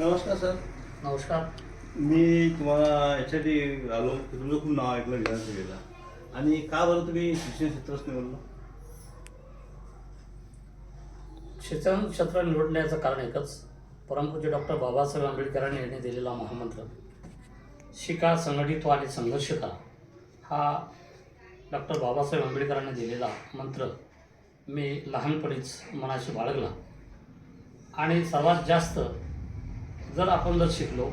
नमस्कार सर. नमस्कार. मी तुम्हाला याच्यासाठी आलो की तुमचं खूप नाव ऐकलं विधानसभेला आणि का बरं तुम्ही शिक्षण क्षेत्रच निवडलं शिक्षण क्षेत्र निवडण्याचं कारण एकच. परमपूज्य डॉक्टर बाबासाहेब आंबेडकरांनी यांनी दिलेला महामंत्र शिका संघटित व्हा आणि संघर्ष करा. हा डॉक्टर बाबासाहेब आंबेडकरांनी दिलेला मंत्र मी लहानपणीच मनाशी बाळगला. आणि सर्वात जास्त जर आपण जर शिकलो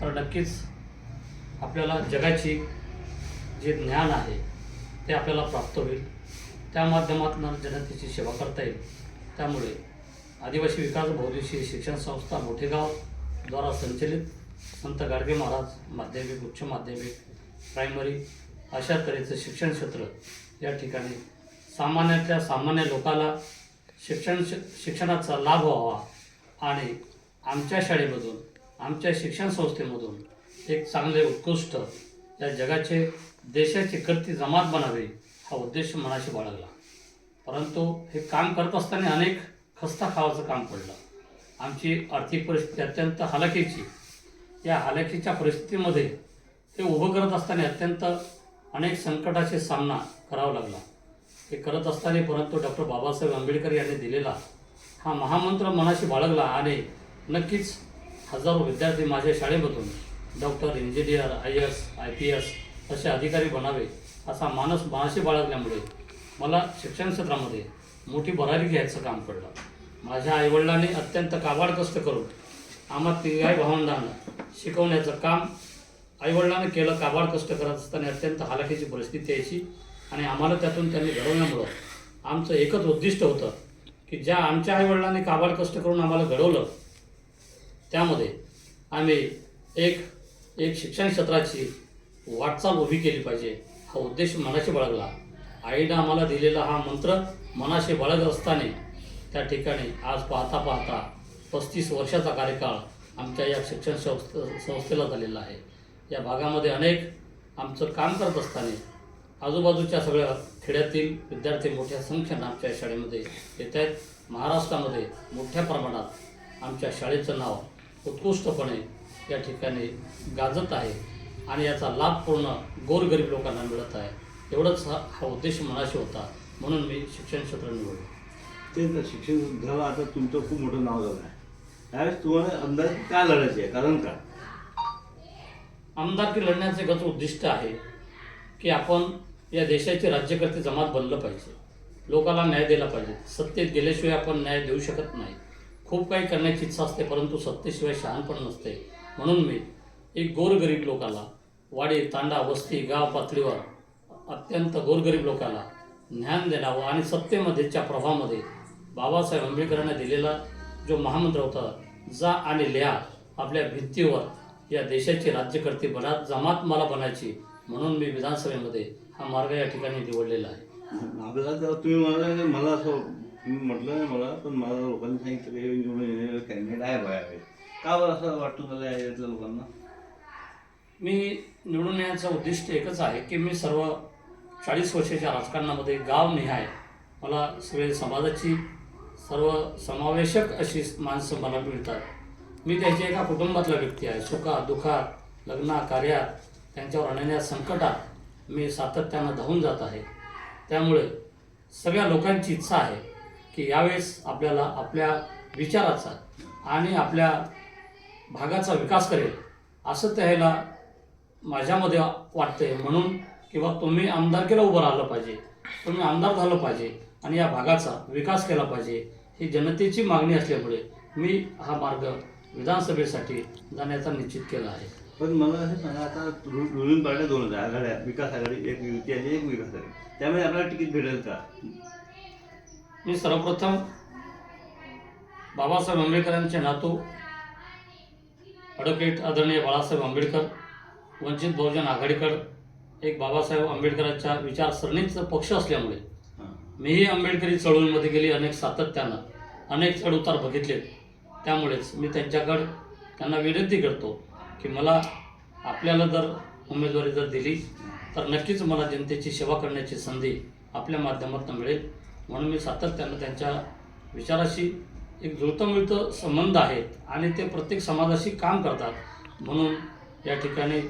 तर नक्कीच आपल्याला जगाची जे ज्ञान आहे ते आपल्याला प्राप्त होईल. त्या माध्यमातून जनतेची सेवा करता येईल. त्यामुळे आदिवासी विकास बहुदिवशीय शिक्षण संस्था मोठेगाव द्वारा संचलित संत गाडगे महाराज माध्यमिक उच्च माध्यमिक प्रायमरी अशा तऱ्हेचं शिक्षण क्षेत्र या ठिकाणी सामान्यातल्या सामान्य लोकाला शिक्षण शिक्षणाचा लाभ व्हावा आणि आमच्या शाळेमधून आमच्या शिक्षण संस्थेमधून एक चांगले उत्कृष्ट या जगाचे देशाची करती जमात बनावी हा उद्देश मनाशी बाळगला. परंतु हे काम करत असताना अनेक खस्ता खावाचं काम पडलं. आमची आर्थिक परिस्थिती अत्यंत हालाखीची. या हालाखीच्या परिस्थितीमध्ये ते उभं करत असताना अत्यंत अनेक संकटाचे सामना करावा लागला. हे करत असताना परंतु डॉक्टर बाबासाहेब आंबेडकर यांनी दिलेला हा महामंत्र मनाशी बाळगला आणि नक्कीच हजारो विद्यार्थी माझ्या शाळेमधून doctor engineer I S I P S असे अधिकारी बनावे असा मानस मनाशी बाळगल्यामुळे मला शिक्षण क्षेत्रामध्ये मोठी भरारी घ्यायचं काम पडलं. माझ्या आईवडिलांनी अत्यंत काबाड कष्ट करून आम्हा तिघाई भावंडांना शिकवण्याचं काम आईवडिलांनी केलं. काबाड कष्ट करत असताना अत्यंत हालाखीची परिस्थिती यायची आणि आम्हाला त्यातून त्यांनी घडवल्यामुळं आमचं एकच उद्दिष्ट होतं की ज्या आमच्या आईवडिलांनी काबाड कष्ट करून आम्हाला घडवलं त्यामध्ये आम्ही एक एक शिक्षण क्षेत्राची वाटचाल उभी केली पाहिजे. हा उद्देश मनाशी बाळगला. आईनं आम्हाला दिलेला हा मंत्र मनाशी बाळगत असताना त्या ठिकाणी आज पाहता पाहता पस्तीस वर्षाचा कार्यकाळ आमच्या या शिक्षण संस्थ संस्थेला झालेला आहे. या भागामध्ये अनेक आमचं काम करत असताना आजूबाजूच्या सगळ्या खेड्यातील विद्यार्थी मोठ्या संख्येनं आमच्या शाळेमध्ये येत आहेत. महाराष्ट्रामध्ये मोठ्या प्रमाणात आमच्या शाळेचं नाव उत्कृष्टपणे या ठिकाणी गाजत आहे आणि याचा लाभ पूर्ण गोरगरीब लोकांना मिळत आहे. एवढंच हा हा उद्देश मनाशी होता. म्हणून मी शिक्षण क्षेत्र निवडलं. ते तर शिक्षण सुद्धा आता तुमचं खूप मोठं नाव झालं आहे. त्यावेळेस तुम्हाला अंदाज काय लढायचे आहे? कारण का? आमदारकी लढण्याचं एकच उद्दिष्ट आहे की आपण या देशाचे राज्यकर्ते जमात बनलं पाहिजे. लोकांना न्याय दिला पाहिजे. सत्तेत गेल्याशिवाय आपण न्याय देऊ शकत नाही. खूप काही करण्याची इच्छा असते परंतु सत्तेशिवाय शहाणपण नसते. म्हणून मी एक गोरगरीब लोकाला वाडी तांडा वस्ती गाव पातळीवर अत्यंत गोरगरीब लोकाला ज्ञान देणावं आणि सत्तेमध्येच्या प्रभावामध्ये बाबासाहेब आंबेडकरांना दिलेला जो महामंत्र होता जा आणि लिहा आपल्या भिंतीवर या देशाची राज्यकर्ते बना जमात मला बनायची म्हणून मी विधानसभेमध्ये हा मार्ग या ठिकाणी निवडलेला आहे. तुम्ही मला असं मी म्हटलं नाही मला पण मला लोकांनी सांगितलं की निवडून येणारे कॅन्डिडेट आहे बाहेर. का बरं असं वाटतं मला या यातल्या लोकांना? मी निवडून येण्याचं उद्दिष्ट एकच आहे की मी सर्व चाळीस वर्षाच्या राजकारणामध्ये गाव निहाय. मला सगळे समाजाची सर्व समावेशक अशी माणसं मला मिळतात. मी त्याच्या एका कुटुंबातला व्यक्ती आहे. सुखात दुःखात लग्ना कार्यात त्यांच्यावर आणलेल्या संकटात मी सातत्यानं धावून जात आहे. त्यामुळे सगळ्या लोकांची इच्छा आहे की यावेळेस आपल्याला आपल्या विचाराचा आणि आपल्या भागाचा विकास करेल असं त्याला माझ्यामध्ये वाटतंय. म्हणून किंवा तुम्ही आमदारकीला उभं राहिलं पाहिजे तुम्ही आमदार झालं पाहिजे आणि या भागाचा विकास केला पाहिजे ही जनतेची मागणी असल्यामुळे मी हा मार्ग विधानसभेसाठी जाण्याचा निश्चित केला आहे. पण मला असं सांगा आता रु- रुलिंग दोन हजार आघाड्या विकास आघाडी एक युती आणि एक विकास आघाडी. त्यामुळे आपल्याला तिकीट भेटेल का? मी सर्वप्रथम बाबासाहेब आंबेडकरांचे नातू ॲडव्होकेट आदरणीय बाळासाहेब आंबेडकर वंचित बहुजन आघाडीकडं एक बाबासाहेब आंबेडकरांच्या विचारसरणीचा पक्ष असल्यामुळे मीही आंबेडकरी चळवळीमध्ये गेली अनेक सातत्यानं अनेक चढउतार बघितलेत. त्यामुळेच मी त्यांच्याकडं त्यांना विनंती करतो की मला आपल्याला जर उमेदवारी जर दिली तर नक्कीच मला जनतेची सेवा करण्याची संधी आपल्या माध्यमातून मिळेल. म्हणून मी सातत्यानं त्यांच्या विचाराशी एक जुळतं मिळतं संबंध आहेत आणि ते प्रत्येक समाजाशी काम करतात. म्हणून या ठिकाणी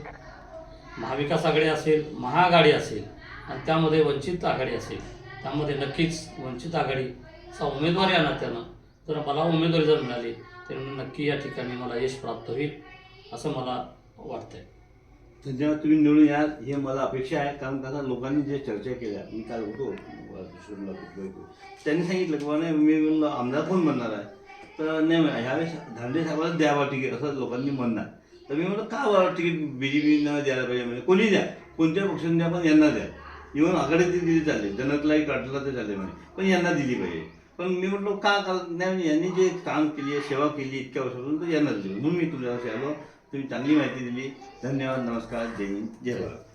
महाविकास आघाडी असेल महाआघाडी असेल आणि त्यामध्ये वंचित आघाडी असेल. त्यामध्ये नक्कीच वंचित आघाडीचा उमेदवार या नात्यानं. जर मला उमेदवारी जर मिळाली तर नक्की या ठिकाणी मला यश प्राप्त होईल असं मला वाटतंय. धन्यवाद तुम्ही निवडून या हे मला अपेक्षा आहे. कारण कसं लोकांनी जे चर्चा केल्या मी काल होतो. किशोरला कुठलं त्यांनी सांगितलं की बाबा नाही मी म्हणलं आमदार कोण म्हणणार आहे? तर नाही म्हणा ह्यावेळेस धांडे साहेबाला द्यावा तिकीट असं लोकांनी म्हणणार. तर मी म्हणलं का बरं तिकीट बी जे पीनं द्यायला पाहिजे? म्हणजे कोणी द्या कोणत्या पक्षाने द्या पण यांना द्या. इव्हन आघाडी ती दिली चालेल जनकलाही काढला तर चालेल म्हणे पण यांना दिली पाहिजे. पण मी म्हटलं का कारण नाही म्हणजे यांनी जे काम केली आहे सेवा केली इतक्या वर्षापासून तर यांना दिली. म्हणून मी तुझ्याशी आलो तुम्ही चांगली माहिती दिली. धन्यवाद नमस्कार जय हिंद जय भारत.